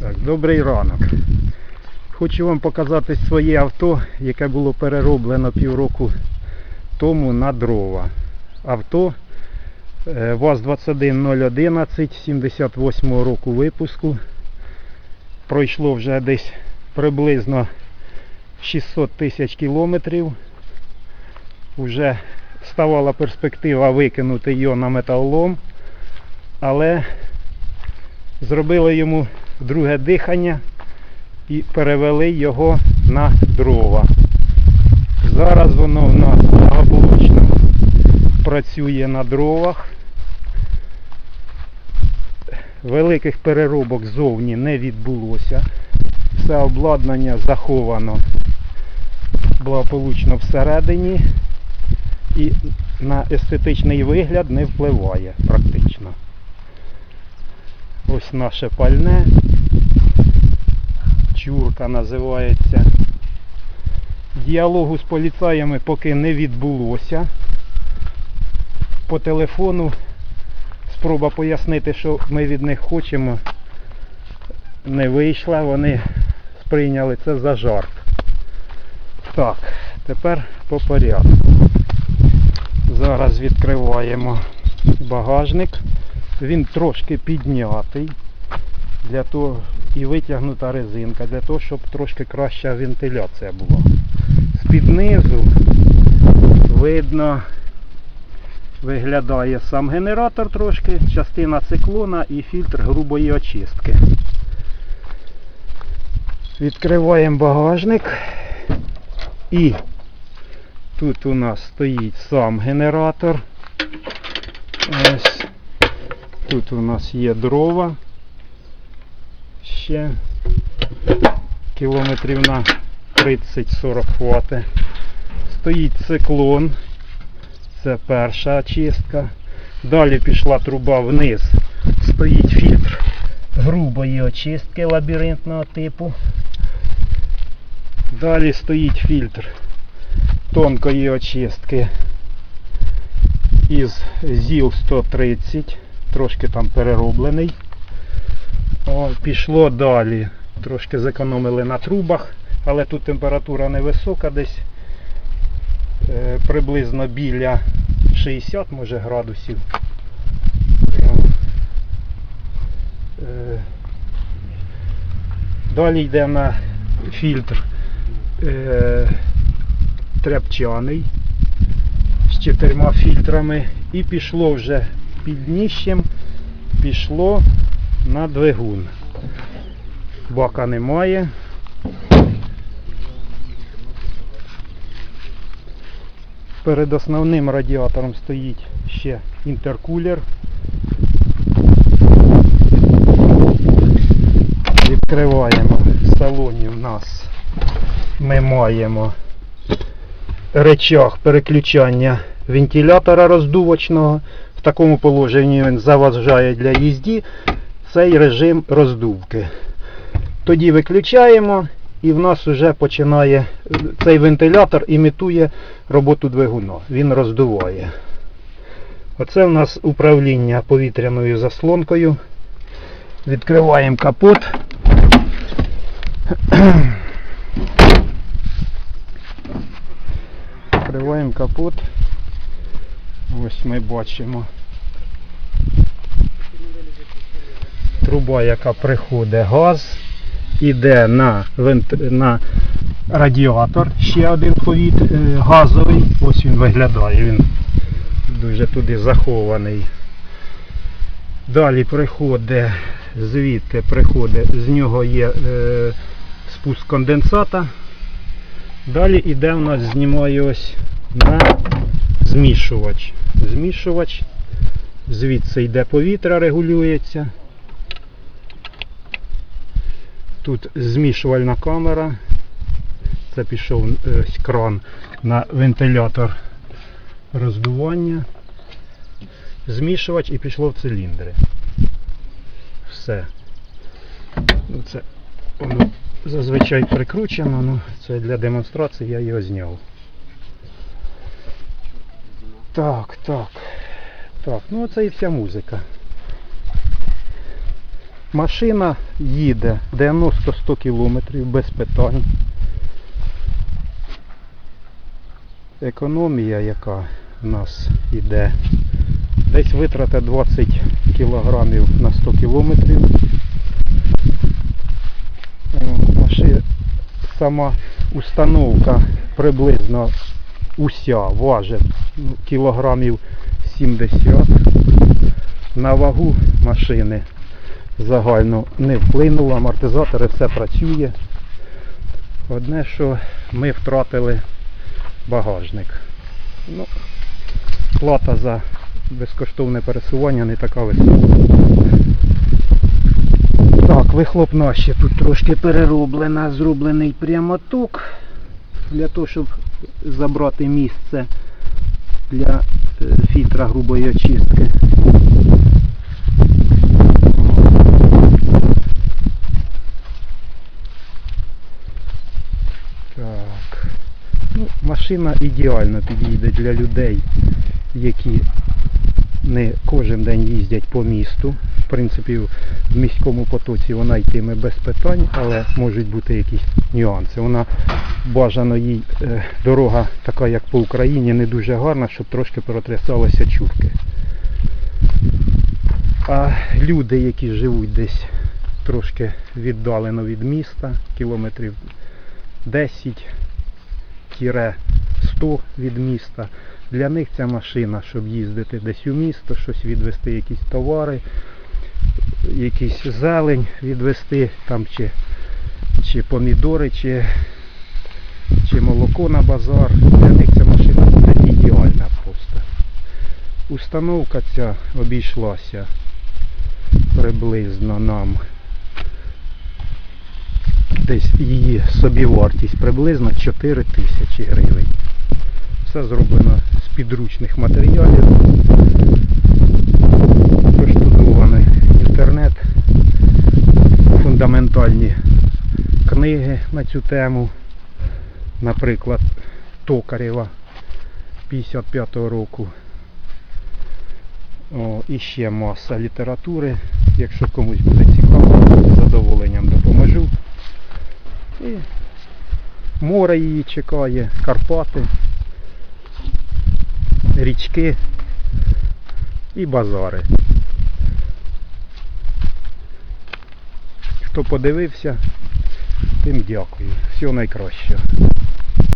Так, добрий ранок. Хочу вам показати своє авто, яке було перероблено півроку тому на дрова. Авто е, ВАЗ-21011 78 року випуску. Пройшло вже десь приблизно 600 тисяч кілометрів. Уже ставала перспектива викинути його на металолом, але зробили йому друге дихання і перевели його на дрова. Зараз воно в нас благополучно працює на дровах. Великих переробок зовні не відбулося. Все обладнання заховано благополучно всередині і на естетичний вигляд не впливає практично. Ось наше пальне. Чурка називається. Діалогу з поліцаями поки не відбулося. По телефону спроба пояснити, що ми від них хочемо, не вийшла. Вони сприйняли це за жарт. Так, тепер по порядку. Зараз відкриваємо багажник. Він трошки піднятий для того і витягнута резинка, для того, щоб трошки краща вентиляція була. З-під низу видно, виглядає сам генератор трошки, частина циклона і фільтр грубої очистки. Відкриваємо багажник і тут у нас стоїть сам генератор. Ось Тут у нас є дрова. Ще кілометрів на 30-40 хватить. Стоїть циклон. Це перша очистка. Далі пішла труба вниз. Стоїть фільтр грубої очистки лабіринтного типу. Далі стоїть фільтр тонкої очистки із ЗІЛ 130 трошки там перероблений. О, пішло далі. Трошки зекономили на трубах, але тут температура невисока, десь е, приблизно біля 60 може градусів. Е, далі йде на фільтр е, тряпчаний з чотирма фільтрами і пішло вже під дніщем пішло на двигун. Бака немає. Перед основним радіатором стоїть ще інтеркулер. Відкриваємо в салоні в нас ми маємо речах переключання вентилятора роздувочного. В такому положенні він заважає для їзді цей режим роздувки. Тоді виключаємо і в нас вже починає цей вентилятор імітує роботу двигуна. Він роздуває. Оце в нас управління повітряною заслонкою. Відкриваємо капот. Відкриваємо капот. Ось ми бачимо труба, яка приходить газ, іде на, на радіатор, ще один повіт е, газовий. Ось він виглядає, він дуже туди захований. Далі приходить, звідти приходить, з нього є е, спуск конденсата. Далі іде у нас, знімає ось на змішувач. Змішувач. Звідси йде повітря, регулюється. Тут змішувальна камера. Це пішов ось кран на вентилятор роздування. Змішувач і пішло в циліндри. Все. Ну, це воно зазвичай прикручено, ну це для демонстрації я його зняв. Так, так. Так, ну це і вся музика. Машина їде 90-100 кілометрів без питань. Економія, яка в нас йде, десь витрата 20 кілограмів на 100 кілометрів. Сама установка приблизно уся важить ну, кілограмів 70. На вагу машини загально не вплинуло, амортизатори все працює. Одне, що ми втратили багажник. Ну, плата за безкоштовне пересування не така висока. Так, вихлопна ще тут трошки перероблена, зроблений прямоток для того, щоб забрати місце для е, фільтра грубої очистки. Так. Ну, машина ідеально підійде для людей, які не кожен день їздять по місту. В принципі, в міському потоці вона йтиме без питань, але можуть бути якісь нюанси. Вона бажано їй е, дорога така, як по Україні, не дуже гарна, щоб трошки протрясалися чурки. А люди, які живуть десь трошки віддалено від міста, кілометрів 10 100 від міста. Для них ця машина, щоб їздити десь у місто, щось відвести, якісь товари, якийсь зелень відвести, там чи, чи помідори, чи, чи молоко на базар. Для них ця машина буде ідеальна просто. Установка ця обійшлася приблизно нам десь її собівартість приблизно 4 тисячі гривень. Все зроблено з підручних матеріалів. Проштудований інтернет, фундаментальні книги на цю тему. Наприклад, Токарєва 55-го року. О, і ще маса літератури. Якщо комусь буде цікаво, з задоволенням допоможу. І море її чекає, Карпати, річки і базари. Хто подивився, тим дякую. Всього найкращого.